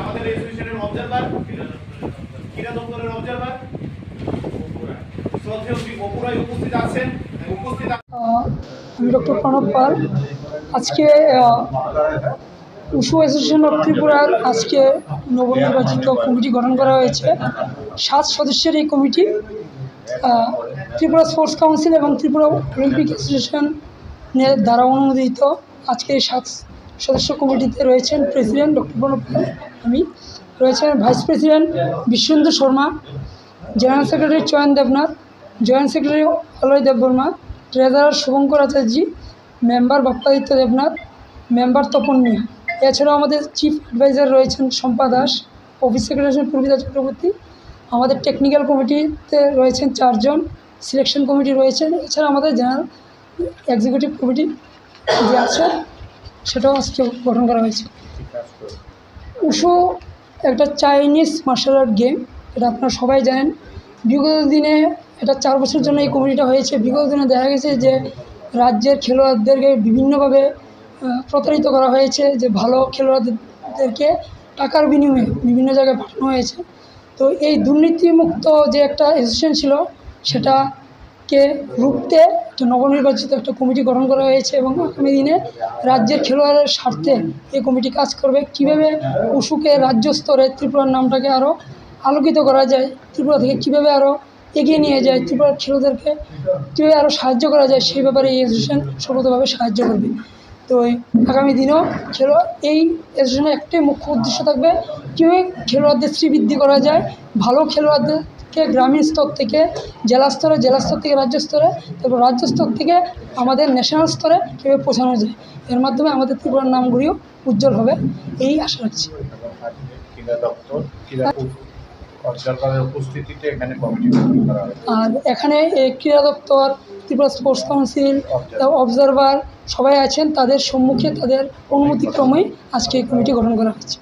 আমাদের অ্যাসোসিয়েশনের অবজারভার ক্রীড়া দপ্তরের অবজারভার ডক্টর প্রণব পাল। আজকে উশু অ্যাসোসিয়েশন অফ ত্রিপুরার আজকে নবনির্বাচিত কমিটি গঠন করা হয়েছে। সাত সদস্যের এই কমিটি ত্রিপুরা স্পোর্টস কাউন্সিল এবং ত্রিপুরা অলিম্পিক অ্যাসোসিয়েশনের দ্বারা অনুমোদিত। আজকে এই সাত সদস্য কমিটিতে রয়েছেন প্রেসিডেন্ট ডক্টর প্রণব আমি রয়েছেন vice president Bishwendu Sharma, general secretary Chayan Debnath, joint secretary Aloy Debbarma, treasurer Shubhankar Acharya, member Bappaditya Debnath, member Tapan Mia. এছাড়াও আমাদের চিফ অ্যাডভাইজার রয়েছেন শম্পা দাস, অফিস সেক্রেটারি পূর্বিতা চক্রবর্তী। আমাদের টেকনিক্যাল কমিটিতে রয়েছেন চারজন, সিলেকশন কমিটি রয়েছেন। এছাড়া আমাদের জেনারেল এক্সিকিউটিভ কমিটি যে আছে সেটাও আজকে গঠন করা হয়েছে। উশু একটা চাইনিজ মার্শাল আর্ট গেম এটা আপনারা সবাই জানেন। বিগত দিনে এটা চার বছরের জন্য এই কমিটিটা হয়েছে। বিগত দিনে দেখা গেছে যে রাজ্যের খেলোয়াড়দেরকে বিভিন্নভাবে প্রতারিত করা হয়েছে যে ভালো খেলোয়াড়দেরকে টাকার বিনিময়ে বিভিন্ন জায়গায় পাঠানো হয়েছে। তো এই দুর্নীতিমুক্ত যে একটা অ্যাসোসিয়েশন ছিল সেটাকে রুখতে একটা নবনির্বাচিত একটা কমিটি গঠন করা হয়েছে এবং আগামী দিনে রাজ্যের খেলোয়াড়ের স্বার্থে এই কমিটি কাজ করবে। কীভাবে উশুকে রাজ্য স্তরে ত্রিপুরার নামটাকে আরও আলোকিত করা যায়, ত্রিপুরা থেকে কীভাবে আরও এগিয়ে নিয়ে যায়, ত্রিপুরার খেলোয়াড়দেরকে কীভাবে আরও সাহায্য করা যায় সেই ব্যাপারে এই অ্যাসোসিয়েশন সর্বতভাবে সাহায্য করবে। তো আগামী দিনেও খেলো, এই অ্যাসোসিয়েশনের একটাই মুখ্য উদ্দেশ্য থাকবে কীভাবে খেলোয়াড়দের শ্রীবৃদ্ধি করা যায়, ভালো খেলোয়াড়দেরকে গ্রামীণ স্তর থেকে জেলা স্তরে জেলা স্তর থেকে রাজ্য স্তরে তারপর রাজ্য স্তর থেকে আমাদের ন্যাশনাল স্তরে কীভাবে পৌঁছানো যায় এর মাধ্যমে আমাদের ত্রিপুরার নামগুলিও উজ্জ্বল হবে এই আশা রাখছি। আর এখানে এই ক্রীড়া দপ্তর ত্রিপুরা স্পোর্টস কাউন্সিল অবজারভার সবাই আছেন তাদের সম্মুখে তাদের অনুমতিক্রমেই আজকে এই কমিটি গঠন করা হয়েছে